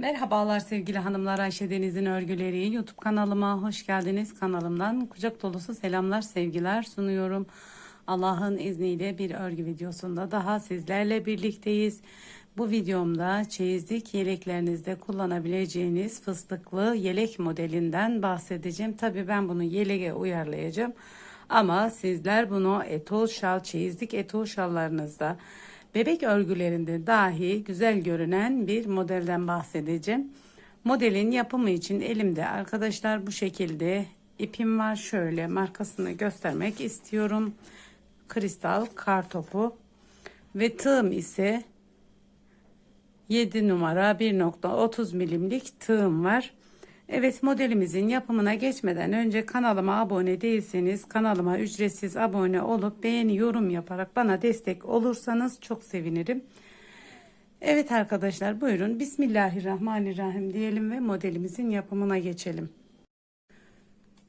Merhabalar sevgili hanımlar Ayşe Deniz'in örgüleri YouTube kanalıma hoş geldiniz. Kanalımdan kucak dolusu selamlar sevgiler sunuyorum. Allah'ın izniyle bir örgü videosunda daha sizlerle birlikteyiz. Bu videomda çeyizlik yeleklerinizde kullanabileceğiniz fıstıklı yelek modelinden bahsedeceğim. Tabi ben bunu yeleğe uyarlayacağım. Ama sizler bunu etol şal, çeyizlik etol şallarınızda bebek örgülerinde dahi güzel görünen bir modelden bahsedeceğim. Modelin yapımı için elimde arkadaşlar bu şekilde ipim var. Şöyle markasını göstermek istiyorum. Kristal kar topu ve tığım ise 7 numara 1.30 milimlik tığım var. Evet modelimizin yapımına geçmeden önce kanalıma abone değilseniz kanalıma ücretsiz abone olup beğeni yorum yaparak bana destek olursanız çok sevinirim. Evet arkadaşlar buyurun Bismillahirrahmanirrahim diyelim ve modelimizin yapımına geçelim.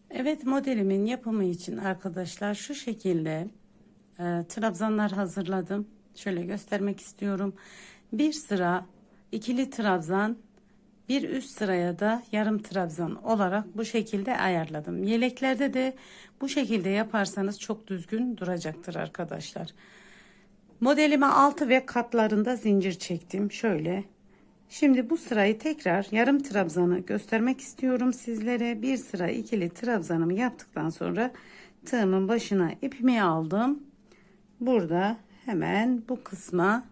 Evet modelimin yapımı için arkadaşlar şu şekilde e, trabzanlar hazırladım. Şöyle göstermek istiyorum. Bir sıra ikili trabzan bir üst sıraya da yarım trabzan olarak bu şekilde ayarladım. Yeleklerde de bu şekilde yaparsanız çok düzgün duracaktır arkadaşlar. Modelime altı ve katlarında zincir çektim. Şöyle. Şimdi bu sırayı tekrar yarım trabzanı göstermek istiyorum sizlere. Bir sıra ikili trabzanımı yaptıktan sonra tığımın başına ipimi aldım. Burada hemen bu kısma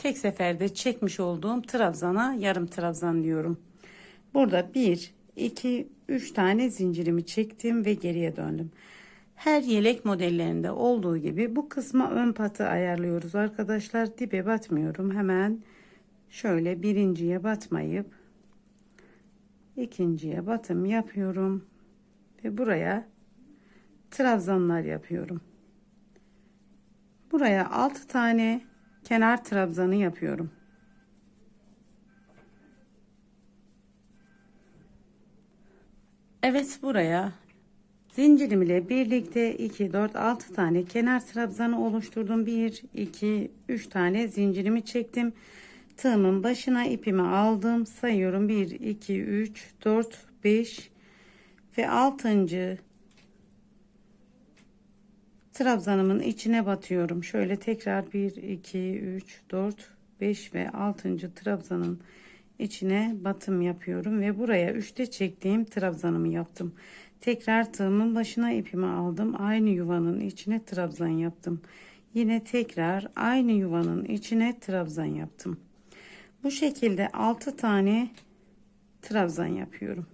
tek seferde çekmiş olduğum trabzana yarım trabzan diyorum. Burada 1, 2, 3 tane zincirimi çektim ve geriye döndüm. Her yelek modellerinde olduğu gibi bu kısma ön patı ayarlıyoruz arkadaşlar. Dibe batmıyorum. Hemen şöyle birinciye batmayıp ikinciye batım yapıyorum. Ve buraya trabzanlar yapıyorum. Buraya 6 tane kenar trabzanı yapıyorum. Evet buraya zincirim ile birlikte 2 4 6 tane kenar trabzanı oluşturdum. 1 2 3 tane zincirimi çektim. Tığımın başına ipimi aldım. Sayıyorum 1 2 3 4 5 ve 6. trabzanımın içine batıyorum. Şöyle tekrar 1 2 3 4 5 ve 6. trabzanın içine batım yapıyorum ve buraya 3'te çektiğim trabzanımı yaptım. Tekrar tığımın başına ipimi aldım. Aynı yuvanın içine trabzan yaptım. Yine tekrar aynı yuvanın içine trabzan yaptım. Bu şekilde 6 tane trabzan yapıyorum.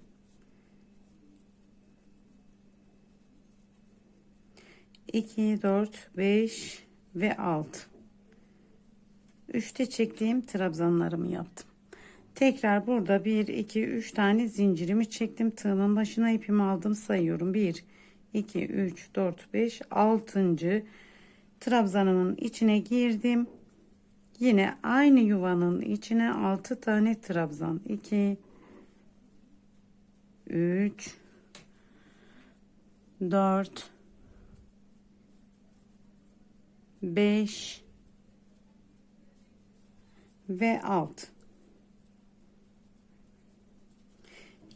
İki, dört, beş ve altı. Üçte çektiğim trabzanlarımı yaptım. Tekrar burada 1 2 3 tane zincirimi çektim. Tığımın başına ipimi aldım. Sayıyorum. 1 2 3 4 5 6. trabzanımın içine girdim. Yine aynı yuvanın içine 6 tane trabzan. 2 3 4 5 ve 6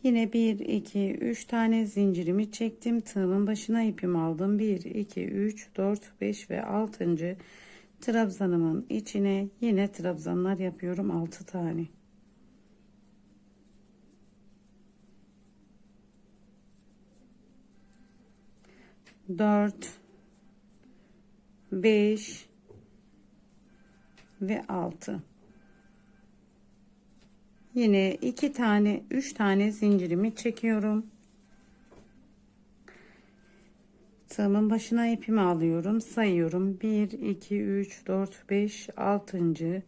Yine 1, 2, 3 tane zincirimi çektim. Tığımın başına ipimi aldım. 1, 2, 3, 4, 5 ve 6. trabzanımın içine yine trabzanlar yapıyorum. 6 tane. Dört, beş ve altı. Yine iki tane, üç tane zincirimi çekiyorum. Tığımın başına ipimi alıyorum. Sayıyorum. 1, 2, 3, 4, 5, 6.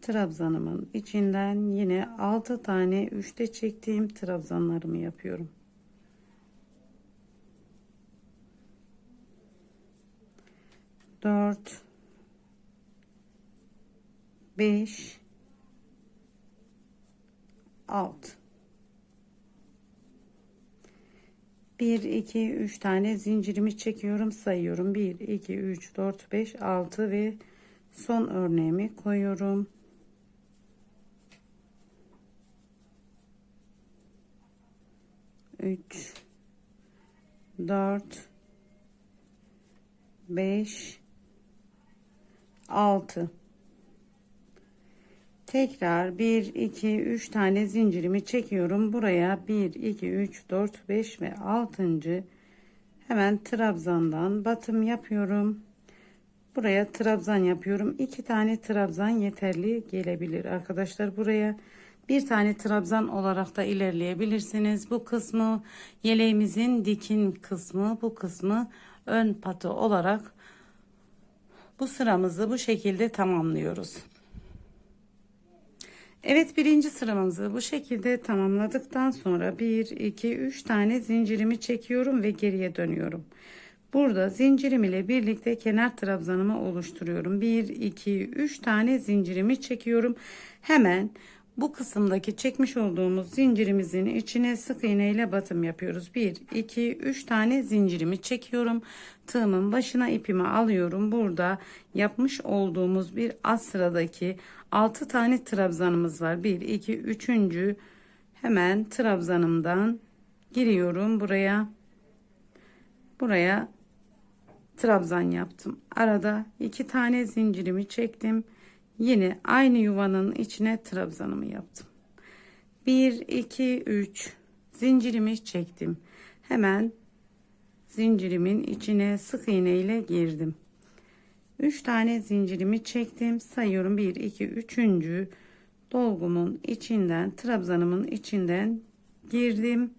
Trabzanımın içinden yine 6 tane üçte çektiğim trabzanlarımı yapıyorum. 4 5 6 1 2 3 tane zincirimi çekiyorum sayıyorum. 1 2 3 4 5 6 ve son örneğimi koyuyorum. Üç dört beş 6 tekrar 1 2 3 tane zincirimi çekiyorum. Buraya 1 2 3 4 5 ve 6. hemen trabzandan batım yapıyorum. Buraya trabzan yapıyorum. 2 tane trabzan yeterli gelebilir arkadaşlar buraya. Bir tane trabzan olarak da ilerleyebilirsiniz. Bu kısmı yeleğimizin dikin kısmı bu kısmı ön patı olarak bu sıramızı bu şekilde tamamlıyoruz. Evet birinci sıramızı bu şekilde tamamladıktan sonra 1 2 3 tane zincirimi çekiyorum ve geriye dönüyorum. Burada zincirim ile birlikte kenar trabzanımı oluşturuyorum. 1 2 3 tane zincirimi çekiyorum. Hemen bu kısımdaki çekmiş olduğumuz zincirimizin içine sık iğne ile batım yapıyoruz. 1 2 3 tane zincirimi çekiyorum. Tığımın başına ipimi alıyorum. Burada yapmış olduğumuz bir az sıradaki 6 tane trabzanımız var. 1 2 3. hemen trabzanımdan giriyorum buraya. Buraya trabzan yaptım. Arada iki tane zincirimi çektim. Yine aynı yuvanın içine trabzanımı yaptım. 1 2 3 zincirimi çektim. Hemen zincirimin içine sık iğne ile girdim. 3 tane zincirimi çektim. Sayıyorum 1 2 3. dolgumun içinden trabzanımın içinden girdim.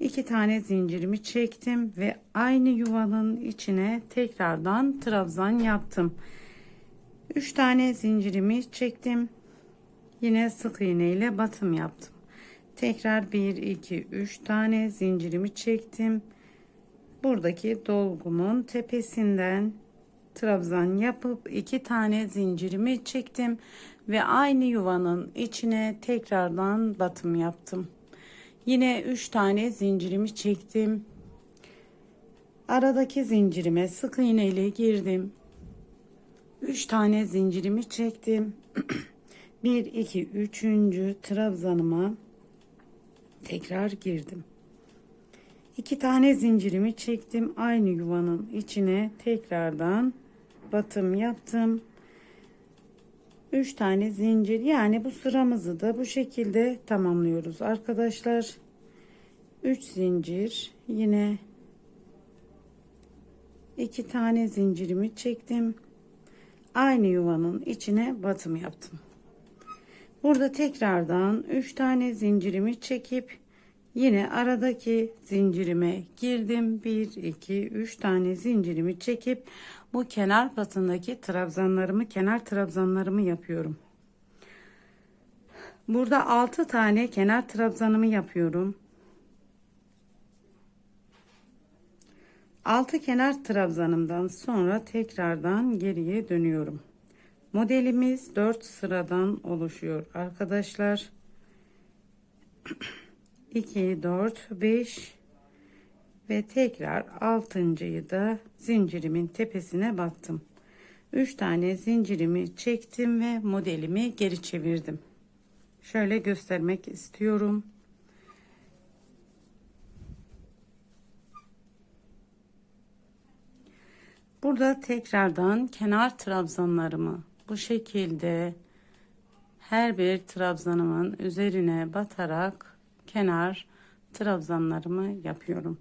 2 tane zincirimi çektim ve aynı yuvanın içine tekrardan trabzan yaptım. 3 tane zincirimi çektim. Yine sık iğne ile batım yaptım. Tekrar 1 2 3 tane zincirimi çektim. Buradaki dolgumun tepesinden trabzan yapıp 2 tane zincirimi çektim ve aynı yuvanın içine tekrardan batım yaptım. Yine 3 tane zincirimi çektim. Aradaki zincirime sık iğne ile girdim. 3 tane zincirimi çektim. 1 2 3. trabzanıma tekrar girdim. 2 tane zincirimi çektim. Aynı yuvanın içine tekrardan batım yaptım. 3 tane zincir yani bu sıramızı da bu şekilde tamamlıyoruz arkadaşlar. 3 zincir yine 2 tane zincirimi çektim aynı yuvanın içine batım yaptım. Burada tekrardan 3 tane zincirimi çekip yine aradaki zincirime girdim. 1 2 3 tane zincirimi çekip bu kenar batındaki trabzanlarımı kenar trabzanlarımı yapıyorum. Burada 6 tane kenar trabzanımı yapıyorum. 6 kenar trabzanımdan sonra tekrardan geriye dönüyorum. Modelimiz 4 sıradan oluşuyor arkadaşlar. 2 4 5 ve tekrar 6.'yı da zincirimin tepesine battım. 3 tane zincirimi çektim ve modelimi geri çevirdim. Şöyle göstermek istiyorum. Burada tekrardan kenar trabzanlarımı bu şekilde her bir trabzanımın üzerine batarak kenar trabzanlarımı yapıyorum.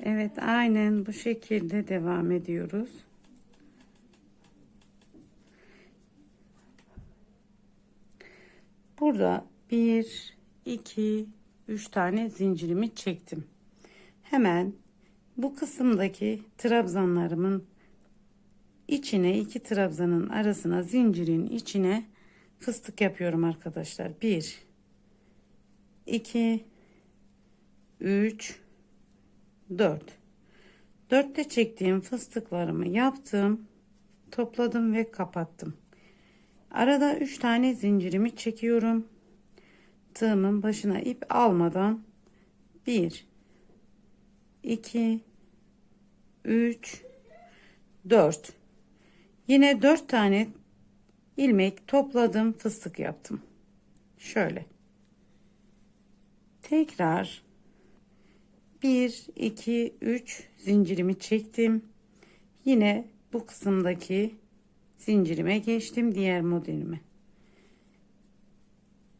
Evet aynen bu şekilde devam ediyoruz. Burada 1 2 3 tane zincirimi çektim. Hemen bu kısımdaki trabzanlarımın içine iki trabzanın arasına zincirin içine fıstık yapıyorum arkadaşlar. 1 2 3 4 4'te çektiğim fıstıklarımı yaptım topladım ve kapattım. Arada 3 tane zincirimi çekiyorum. Tığımın başına ip almadan 1 2 3 4 yine 4 tane ilmek topladım fıstık yaptım. Şöyle. Tekrar 1 2 3 zincirimi çektim. Yine bu kısımdaki zincirime geçtim diğer modelime.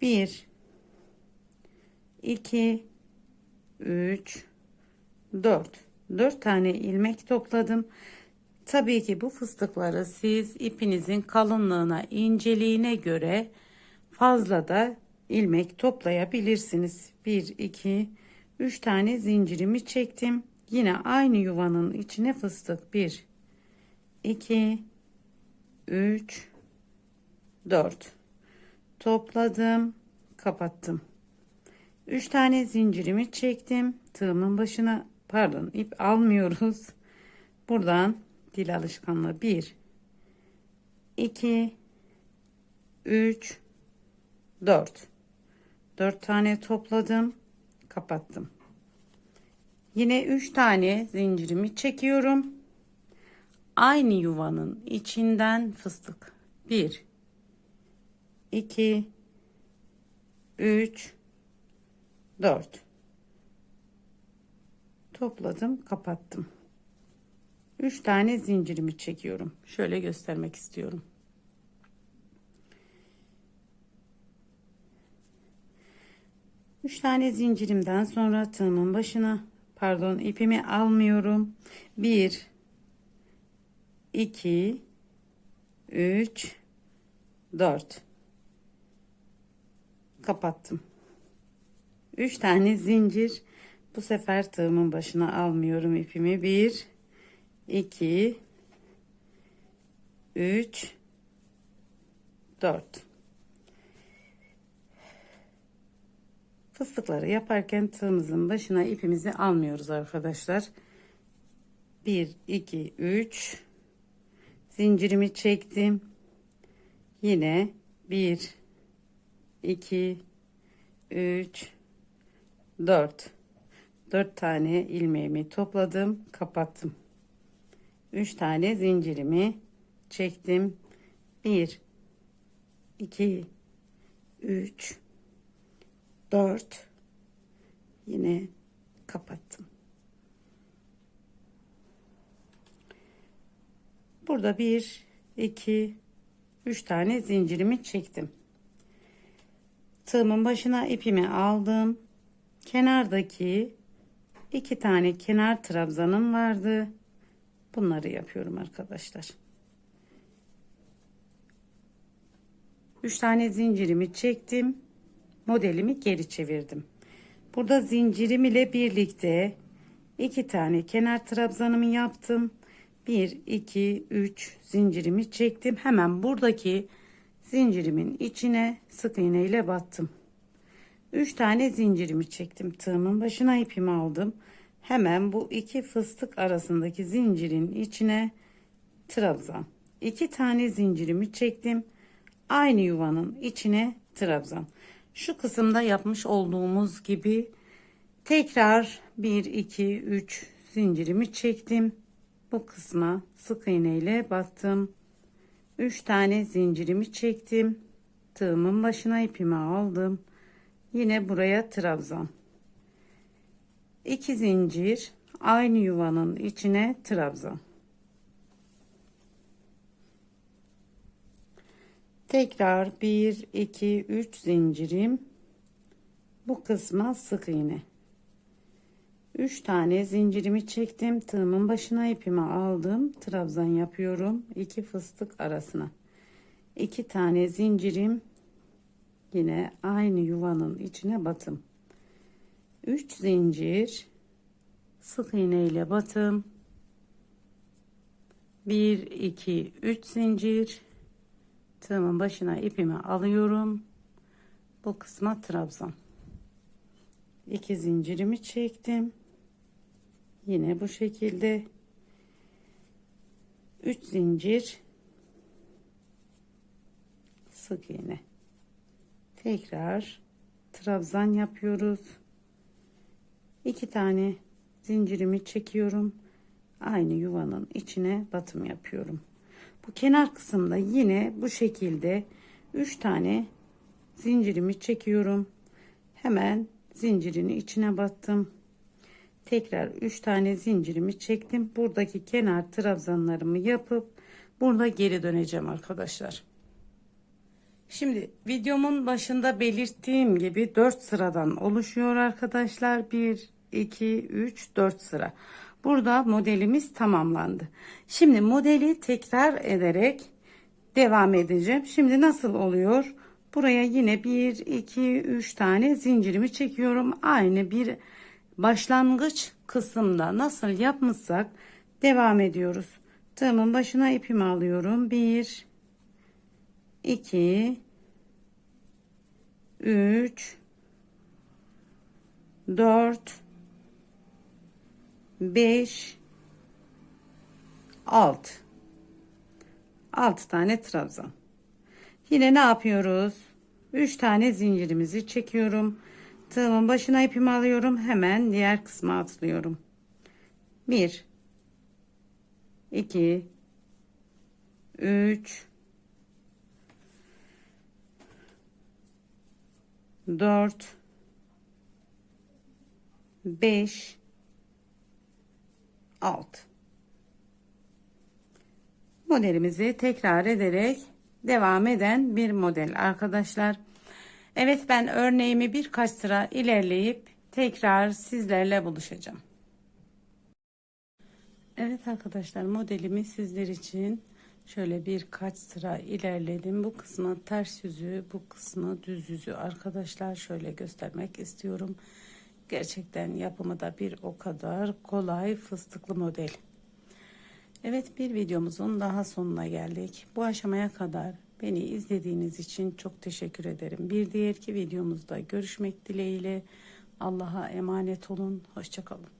1 2 3 4 4 tane ilmek topladım. Tabii ki bu fıstıkları siz ipinizin kalınlığına inceliğine göre fazla da ilmek toplayabilirsiniz. 1 2 3 tane zincirimi çektim. Yine aynı yuvanın içine fıstık. 1 2 3 4 topladım kapattım. 3 tane zincirimi çektim. Tığımın başına pardon ip almıyoruz. Buradan dil alışkanlığı. 1 2 3 4 4 tane topladım kapattım. Yine 3 tane zincirimi çekiyorum. Aynı yuvanın içinden fıstık. 1 2 3 4 topladım kapattım. 3 tane zincirimi çekiyorum. Şöyle göstermek istiyorum Üç tane zincirimden sonra tığımın başına pardon ipimi almıyorum. 1 2 3 4 kapattım. 3 tane zincir. Bu sefer tığımın başına almıyorum ipimi. 1 2 3 4 fıstıkları yaparken tığımızın başına ipimizi almıyoruz arkadaşlar. 1 2 3 zincirimi çektim. Yine 1 2 3 4 4 tane ilmeğimi topladım kapattım. 3 tane zincirimi çektim. 1 2 3 4 yine kapattım. Burada 1 2 3 tane zincirimi çektim. Tığımın başına ipimi aldım. Kenardaki iki tane kenar trabzanım vardı. Bunları yapıyorum arkadaşlar. 3 tane zincirimi çektim modelimi geri çevirdim. Burada zincirim ile birlikte iki tane kenar trabzanımı yaptım. 1 2 3 zincirimi çektim. Hemen buradaki zincirimin içine sık iğne ile battım. 3 tane zincirimi çektim. Tığımın başına ipimi aldım. Hemen bu iki fıstık arasındaki zincirin içine trabzan. 2 tane zincirimi çektim. Aynı yuvanın içine trabzan şu kısımda yapmış olduğumuz gibi tekrar 1 2 3 zincirimi çektim. Bu kısma sık iğne ile battım. 3 tane zincirimi çektim. Tığımın başına ipimi aldım. Yine buraya trabzan. 2 zincir aynı yuvanın içine trabzan tekrar 1 2 3 zincirim. Bu kısma sık iğne. 3 tane zincirimi çektim tığımın başına ipimi aldım trabzan yapıyorum 2 fıstık arasına. 2 tane zincirim yine aynı yuvanın içine batım. 3 zincir sık iğne ile batım. 1 2 3 zincir tığımın başına ipimi alıyorum bu kısma trabzan 2 zincirimi çektim yine bu şekilde 3 zincir sık iğne tekrar trabzan yapıyoruz. İki tane zincirimi çekiyorum. Aynı yuvanın içine batım yapıyorum. Bu kenar kısımda yine bu şekilde 3 tane zincirimi çekiyorum. Hemen zincirin içine battım. Tekrar 3 tane zincirimi çektim. Buradaki kenar trabzanlarımı yapıp burada geri döneceğim arkadaşlar. Şimdi videomun başında belirttiğim gibi 4 sıradan oluşuyor arkadaşlar. 1, 2, 3, 4 sıra. Burada modelimiz tamamlandı. Şimdi modeli tekrar ederek devam edeceğim. Şimdi nasıl oluyor? Buraya yine 1, 2, 3 tane zincirimi çekiyorum. Aynı bir başlangıç kısımda nasıl yapmışsak devam ediyoruz. Tığımın başına ipimi alıyorum. 1, 2 3 4 5 6 6 tane trabzan. Yine ne yapıyoruz? 3 tane zincirimizi çekiyorum. Tığımın başına ipimi alıyorum. Hemen diğer kısma atlıyorum. 1 2 3 4 5 6 modelimizi tekrar ederek devam eden bir model arkadaşlar. Evet ben örneğimi birkaç sıra ilerleyip tekrar sizlerle buluşacağım. Evet arkadaşlar modelimi sizler için şöyle birkaç sıra ilerledim. Bu kısmı ters yüzü, bu kısmı düz yüzü arkadaşlar şöyle göstermek istiyorum. Gerçekten yapımı da bir o kadar kolay fıstıklı model. Evet bir videomuzun daha sonuna geldik. Bu aşamaya kadar beni izlediğiniz için çok teşekkür ederim. Bir diğerki videomuzda görüşmek dileğiyle Allah'a emanet olun. Hoşçakalın.